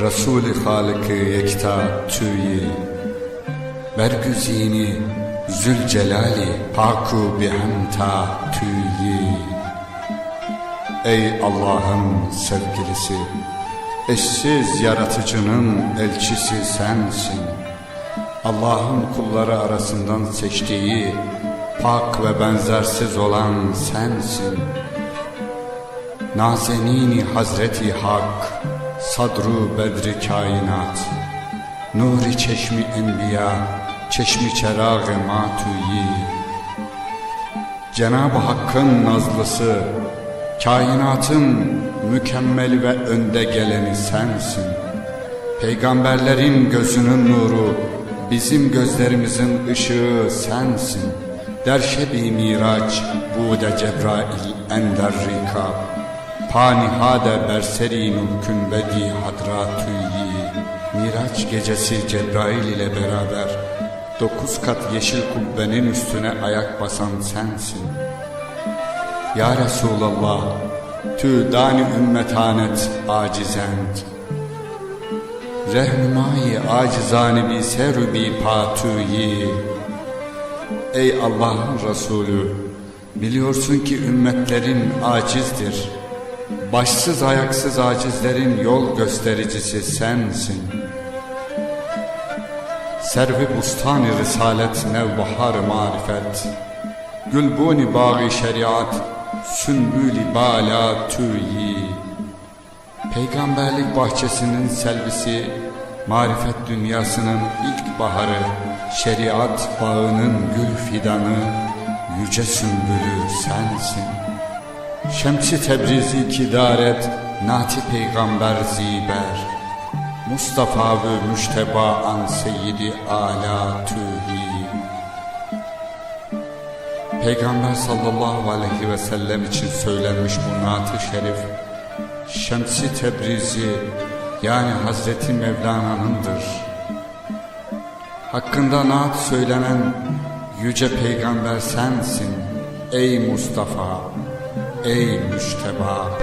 Resul-i Halık-ı Yekta tüyi Bergüzini Zülcelali Haku bihemta tüyi Ey Allah'ın sevgilisi Eşsiz yaratıcının elçisi sensin. Allah'ın kulları arasından seçtiği Pak ve benzersiz olan sensin. Nazenini Hazreti Hak Sadru Bedri Kainat Nuri Çeşmi Enbiya Çeşmi Çerağı Matuyi Cenab-ı Hakk'ın nazlısı Kainatın mükemmel ve önde geleni sensin. Peygamberlerin gözünün nuru Bizim gözlerimizin ışığı sensin. Derşebi Miraç Bude Cebrail Ender Rikab Panihade berseri mümkün bedi hadratüyi. Miraç gecesi Cebrail ile beraber Dokuz kat yeşil kubbenin üstüne ayak basan sensin. Ya Resulallah Tü dani ümmetanet acizend Rehnumayı acizani bi seru bi patüyi Ey Allah'ın Resulü Biliyorsun ki ümmetlerin acizdir Başsız ayaksız acizlerin yol göstericisi sensin. Servi bustan-ı risalet nevbahar marifet. Gülbuni bağı şeriat Sünbülü bala tüyi. Peygamberlik bahçesinin selvisi Marifet dünyasının ilk baharı Şeriat bağının gül fidanı Yüce sümbülü sensin Şemsi Tebrizi kidaret Nati Peygamber ziber. Mustafa ve Müşteba an Seyyidi Ala Tühi. Peygamber sallallahu aleyhi ve sellem için söylenmiş bu naat-ı şerif Şemsi Tebrizi yani Hazreti Mevlana'nındır. Hakkında naat söylenen yüce peygamber sensin ey Mustafa, ey Müşteba.